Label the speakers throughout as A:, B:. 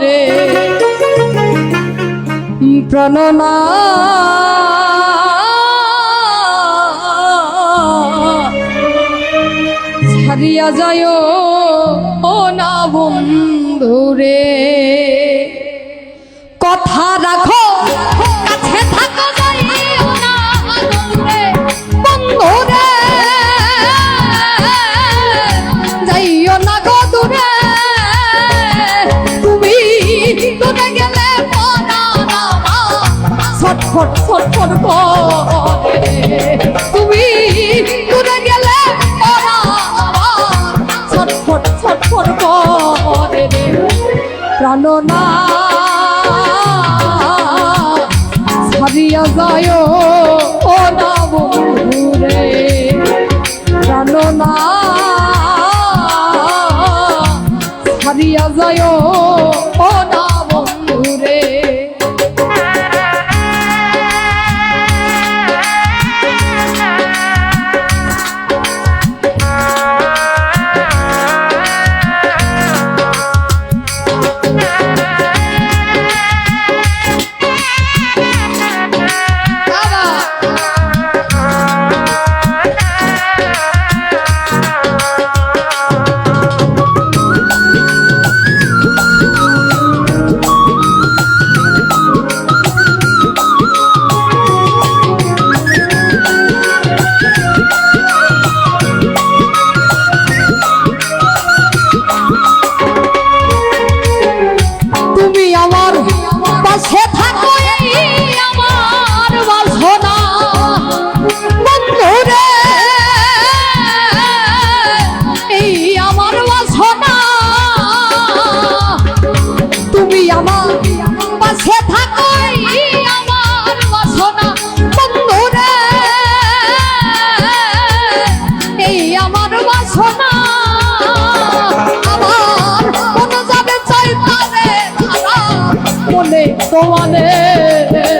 A: রে। প্রণনা। ছাড়িয়া যায় ও না বন্ধুরে। কথা রাখো ছটফট তুমি দূরে গেলে ছটফট ছটফট করে। প্রাণনা ছাড়িয়া যায় না বন্ধুরে। প্রাণনা ছাড়িয়া যায় ও না বন্ধুরে। আসে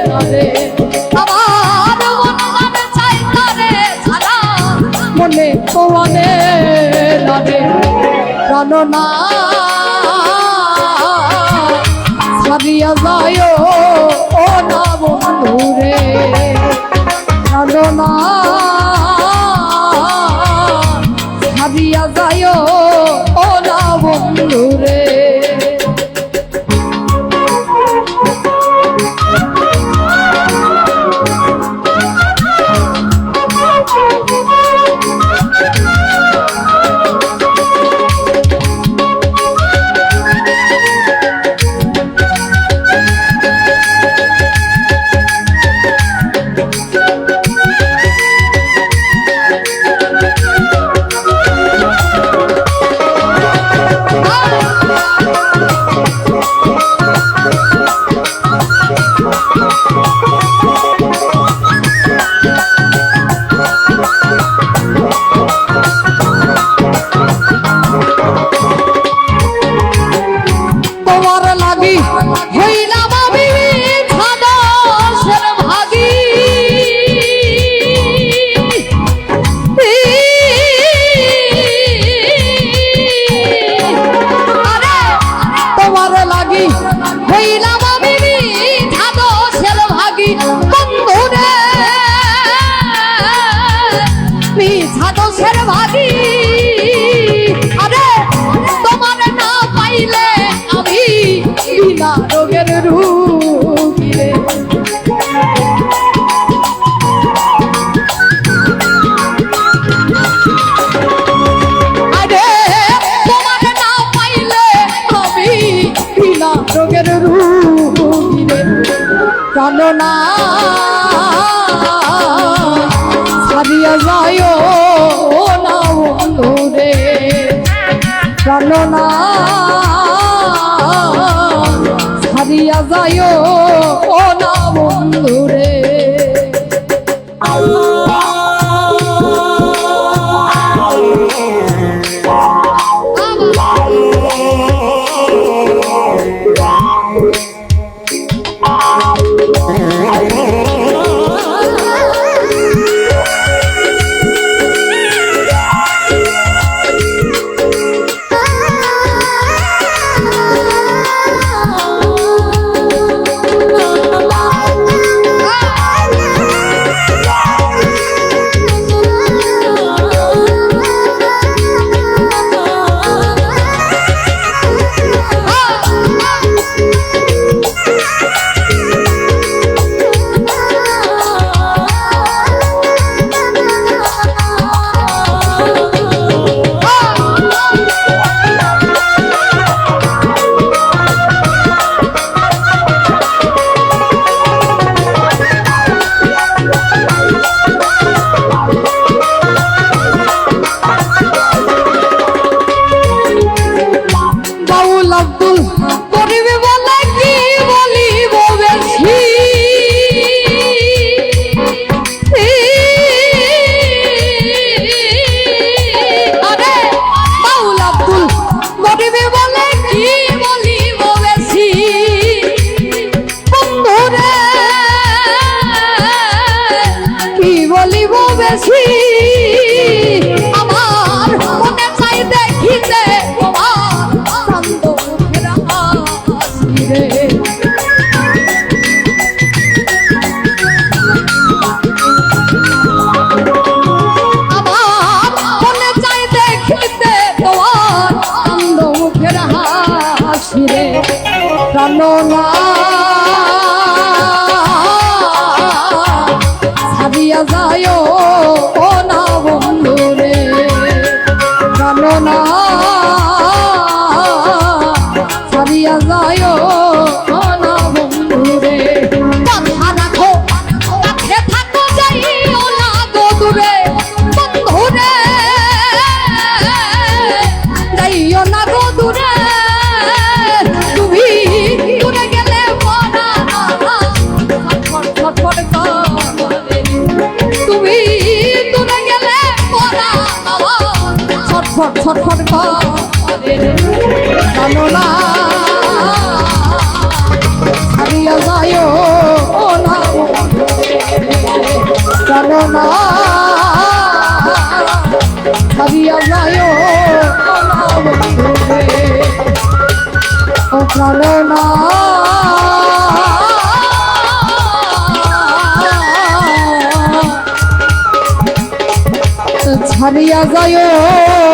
A: মন ছাড়া মনে তোমারে রে প্রাণনা যায় ছাড়িয়া যায় ও না বন্ধুরে প্রাণনা ছাড়িয়া যায় না বন্ধুরে জানো আব্দুল করিবে বলে কি বলিব বেশি? আরে বাউল আব্দুল করিবে না সারিয়া যা। ছটফট করে না হারিয়া যায় না জানো না হারিয়া যায় না ও জানো না ছাড়িয়া যায় ও